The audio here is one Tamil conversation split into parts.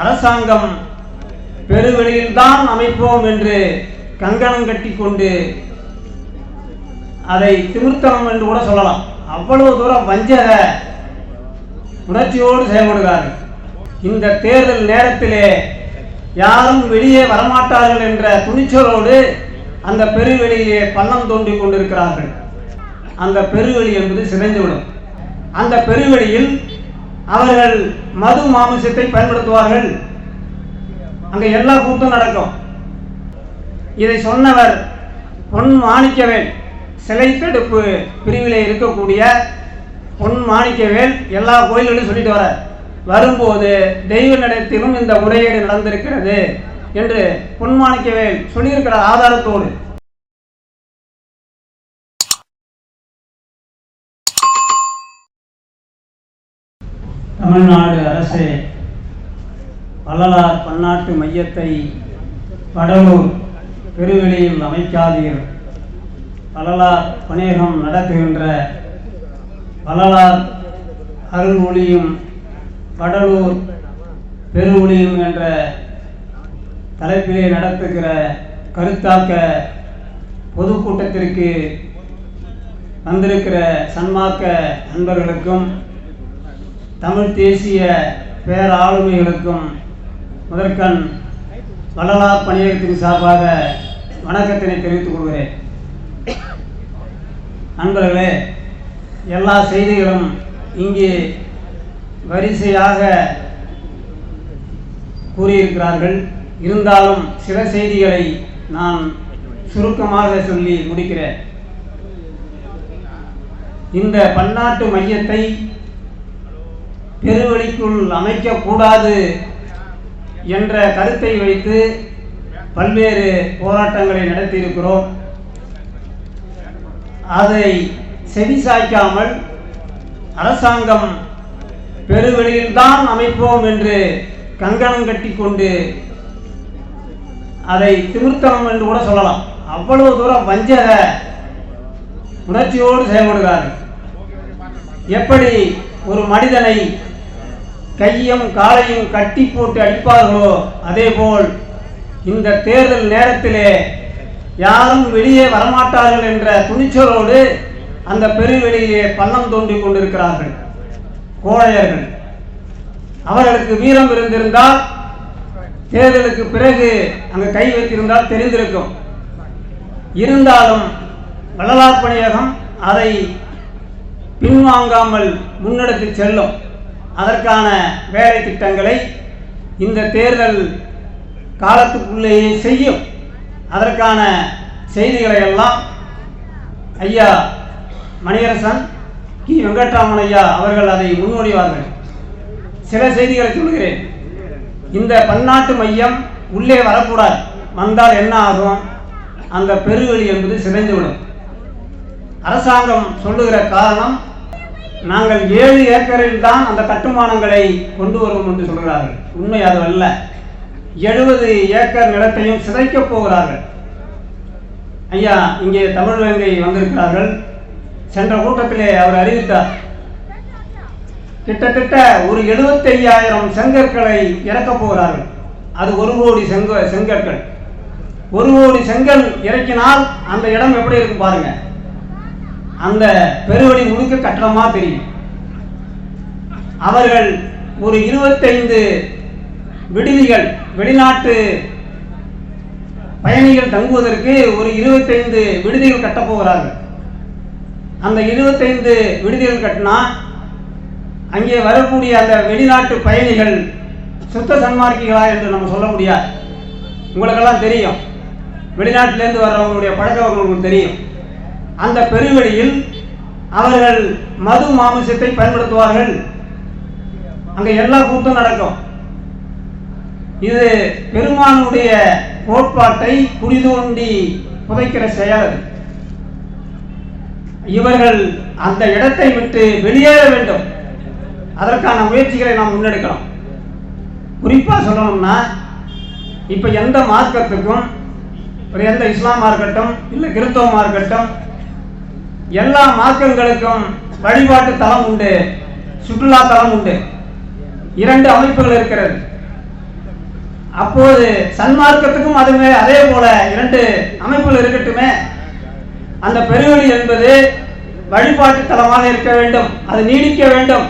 அரசாங்கம் பெருவெளியில்தான் அமைப்போம் என்று கங்கணம் கட்டி கொண்டு அதை திமிர்த்தனம் என்று கூட சொல்லலாம். அவ்வளவு தூரம் வஞ்சக உணர்ச்சியோடு செயல்படுகிறார்கள். இந்த தேர்தல் நேரத்திலே யாரும் வெளியே வரமாட்டார்கள் என்ற துணிச்சலோடு அந்த பெருவெளியிலே பள்ளம் தோண்டிக் கொண்டிருக்கிறார்கள். அந்த பெருவெளி என்பது சிதைந்துவிடும். அந்த பெருவெளியில் அவர்கள் மது மாமிசத்தை பயன்படுத்துவார்கள். அங்கே எல்லா கூட்டும் நடக்கும். இதை சொன்னவர் பொன் மாணிக்கவேல். சிலை தடுப்பு பிரிவில் இருக்கக்கூடிய பொன் மாணிக்கவேல் எல்லா கோயில்களையும் சொல்லிட்டு வர வரும்போது தெய்வ நடத்திலும் இந்த முறையீடு நடந்திருக்கிறது என்று பொன் மாணிக்கவேல் சொல்லியிருக்கிறார் ஆதாரத்தோடு. தமிழ்நாடு அரசு வள்ளலார் பன்னாட்டு மையத்தை வடலூர் பெருவெளியில் அமைக்காதீர். வள்ளலார் பணியகம் நடத்துகின்ற வள்ளலார் அருள் ஒளியும் வடலூர் பெருவொளியும் என்ற தலைப்பிலே நடத்துகிற கருத்தாக்க பொதுக்கூட்டத்திற்கு வந்திருக்கிற சன்மார்க்க நண்பர்களுக்கும் தமிழ் தேசிய பேராளுமைகளுக்கும் முதற்கண் வள்ளலார் பணியகத்தின் சார்பாக வணக்கத்தினை தெரிவித்துக் கொள்கிறேன். நண்பர்களே எல்லா செய்திகளும் இங்கே வரிசையாக கூறியிருக்கிறார்கள். இருந்தாலும் சில செய்திகளை நான் சுருக்கமாக சொல்லி முடிக்கிறேன். இந்த பன்னாட்டு மையத்தை பெருவழிக்குள் அமைக்கக்கூடாது என்ற கருத்தை வைத்து பல்வேறு போராட்டங்களை நடத்தியிருக்கிறோம். அதை செவிசாய்க்காமல் அரசாங்கம் பெருவெளியில்தான் அமைப்போம் என்று கங்கணம் கட்டி கொண்டு அதை திமிர்த்தனம் என்று கூட சொல்லலாம். அவ்வளவு தூரம் வஞ்சக உணர்ச்சியோடு செயல்படுகிறார்கள். எப்படி ஒரு மனிதனை கையும் காலையும் கட்டி போட்டு அடிப்பார்களோ அதேபோல் இந்த தேர்தல் நேரத்திலே யாரும் வெளியே வரமாட்டார்கள் என்ற துணிச்சலோடு அந்த பெருவெளியிலே பள்ளம் தோண்டிக் கொண்டிருக்கிறார்கள். கோழையர்கள். அவர்களுக்கு வீரம் இருந்திருந்தால் தேர்தலுக்கு பிறகு அங்கு கை வைத்திருந்தால் தெரிந்திருக்கும். இருந்தாலும் வள்ளலார் பணியகம் அதை பின்வாங்காமல் முன்னெடுத்து செல்லும். அதற்கான வேலை திட்டங்களை இந்த தேர்தல் காலத்துக்குள்ளேயே செய்யும். அதற்கான செய்திகளை எல்லாம் ஐயா மணியரசன் கி. வெங்கட்ராமன் ஐயா அவர்கள் அதை முன்மொழிவார்கள். சில செய்திகளை சொல்கிறேன். இந்த பன்னாட்டு மையம் உள்ளே வரக்கூடாது. வந்தால் என்ன ஆகும்? அந்த பெருவெளி என்பது சிதைந்துவிடும். அரசாங்கம் சொல்லுகிற காரணம் நாங்கள் ஏழு ஏக்கரில் தான் அந்த கட்டுமானங்களை கொண்டு வருவோம் என்று சொல்கிறார்கள். உண்மை அது அல்ல. எழுபது ஏக்கர் நிலத்தையும் சிதைக்கப் போகிறார்கள். ஐயா இங்கே தமிழ் வேங்கை வந்திருக்கிறார்கள். சென்ற கூட்டத்திலே அவர் அறிவித்தார். கிட்டத்தட்ட ஒரு எழுபத்தி ஐயாயிரம் செங்கற்களை இறக்கப் போகிறார்கள். அது ஒரு கோடி செங்க செங்கற்கள். ஒரு கோடி செங்கல் இறக்கினால் அந்த இடம் எப்படி இருக்கும் பாருங்கள் அந்த பெருவழி முழுக்க கட்டணமா தெரியும். அவர்கள் ஒரு இருபத்தைந்து விடுதிகள் வெளிநாட்டு பயணிகள் தங்குவதற்கு ஒரு இருபத்தைந்து விடுதிகள் கட்ட போகிறார்கள். அந்த இருபத்தைந்து விடுதிகள் கட்டினா அங்கே வரக்கூடிய அந்த வெளிநாட்டு பயணிகள் சுத்த சன்மார்க்கிகளா என்று நம்ம சொல்ல முடியாது. உங்களுக்கெல்லாம் தெரியும். வெளிநாட்டிலேருந்து வர்றவங்களுடைய பழக்க உங்களுக்கு தெரியும். அந்த பெருவெளியில் அவர்கள் மது மாமிசத்தை பயன்படுத்துவார்கள். அங்கே எல்லா கூட்டம் நடக்கும். இது பெருமானுடைய கோட்பாட்டை குடிதோண்டி புதைக்கிற செயல் இவர்கள் அந்த இடத்தை விட்டு வெளியேற வேண்டும். அதற்கான முயற்சிகளை நாம் முன்னெடுக்கலாம். குறிப்பா சொல்லணும்னா இப்ப எந்த மார்க்கத்துக்கும் இப்போ எந்த இஸ்லாமா இருக்கட்டும் இல்லை கிறிஸ்தவமா இருக்கட்டும் எல்லா மார்க்கங்களுக்கும் வழிபாட்டு தலம் உண்டு சுற்றுலா தலம் உண்டு. இரண்டு அமைப்புகள் இருக்கிறது. அப்போது சன்மார்க்கத்துக்கும் அதுவே அதே போல இரண்டு அமைப்புகள் இருக்கட்டுமே. அந்த பெருவழி என்பது வழிபாட்டு தலமாக இருக்க வேண்டும் அது நீடிக்க வேண்டும்.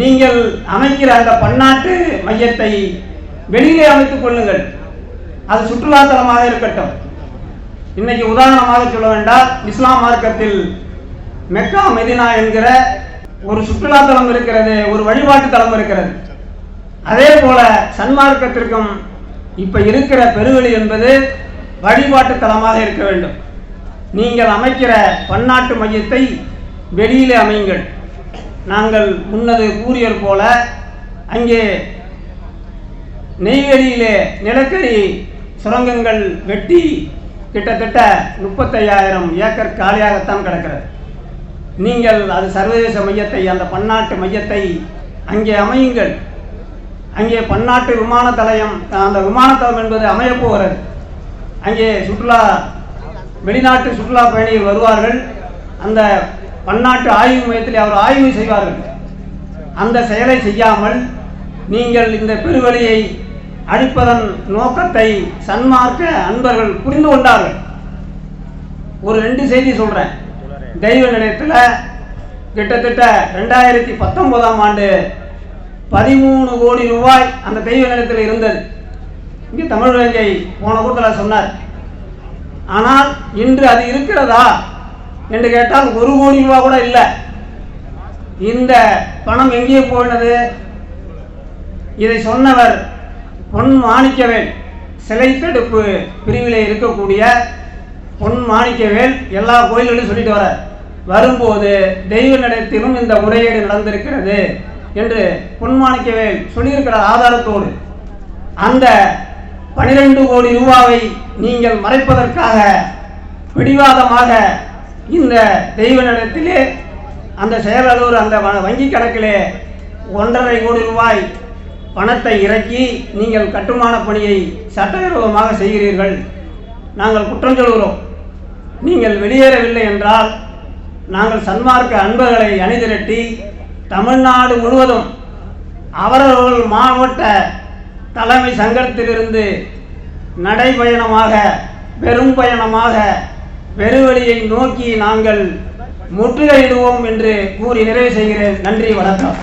நீங்கள் அமைக்கிற அந்த பன்னாட்டு மையத்தை வெளியிலே அமைத்துக் கொள்ளுங்கள். அது சுற்றுலாத்தலமாக இருக்கட்டும். இன்னைக்கு உதாரணமாக சொல்ல வேண்டால் இஸ்லாம் மார்க்கத்தில் மெக்கா மெதினா என்கிற ஒரு சுற்றுலாத்தலம் இருக்கிறது ஒரு வழிபாட்டு தலம் இருக்கிறது. அதே போல சன்மார்க்கத்திற்கும் இப்ப இருக்கிற பெருவெளி என்பது வழிபாட்டு தலமாக இருக்க வேண்டும். நீங்கள் அமைக்கிற பன்னாட்டு மையத்தை வெளியிலே அமையுங்கள். நாங்கள் முன்னது கூறியது போல அங்கே நெய்வேலியிலே நிலக்கரி சுரங்கங்கள் வெட்டி கிட்டத்தட்ட முப்பத்தையாயிரம் ஏக்கர் காலியாகத்தான் கிடக்கிறது. நீங்கள் அது சர்வதேச மையத்தை அந்த பன்னாட்டு மையத்தை அங்கே அமையுங்கள். அங்கே பன்னாட்டு விமான தலயம் அந்த விமானத்தலம் என்பது அமையப்போகிறது அங்கே சுற்றுலா வெளிநாட்டு சுற்றுலா பயணிகள் வருவார்கள். அந்த பன்னாட்டு ஆய்வு மையத்தில் அவர் ஆய்வு செய்வார்கள். அந்த செயலை செய்யாமல் நீங்கள் இந்த பெருவழியை அழிப்பதன் நோக்கத்தை சன்மார்க்க அன்பர்கள் புரிந்து கொண்டார்கள். ஒரு ரெண்டு செய்தி சொல்கிறேன் தெய்வ நிலையத்தில் கிட்டத்தட்ட ரெண்டாயிரத்தி பத்தொன்பதாம் ஆண்டு பதிமூணு கோடி ரூபாய் அந்த தெய்வ நிலையத்தில் இருந்தது. இங்கே தமிழ் வேங்கை போன கூட்டத்தில் சொன்னார். ஆனால் இன்று அது இருக்கிறதா? என்று கேட்டால் ஒரு கோடி ரூபா கூட இல்லை. இந்த பணம் எங்கே போயினது இதை சொன்னவர் பொன் மாணிக்கவேல். சிலை தடுப்பு பிரிவில் இருக்கக்கூடிய பொன் மாணிக்கவேல் எல்லா கோயில்களையும் சொல்லிட்டு வர வரும்போது தெய்வ நடத்திலும் இந்த முறையீடு நடந்திருக்கிறது என்று பொன் மாணிக்கவேல் சொல்லியிருக்கிறார் ஆதாரத்தோடு. அந்த பனிரெண்டு கோடி ரூபாவை நீங்கள் மறைப்பதற்காக பிடிவாதமாக இந்த தெய்வ நடத்திலே அந்த செயலாளர் அந்த வ- வங்கி கணக்கிலே ஒன்றரை கோடி ரூபாய் பணத்தை இறக்கி நீங்கள் கட்டுமான பணியை சட்டவிரோதமாக செய்கிறீர்கள். நாங்கள் குற்றம் சொல்கிறோம். நீங்கள் வெளியேறவில்லை என்றால் நாங்கள் சன்மார்க்க அன்பர்களை அணிதிரட்டி தமிழ்நாடு முழுவதும் அவரவர்கள் மாவட்ட தலைமை சங்கத்திலிருந்து நடைபயணமாக பெரும் பயணமாக பெருவழியை நோக்கி நாங்கள் முற்றுகையிடுவோம் என்று கூறி நிறைவு செய்கிறேன். நன்றி வணக்கம்.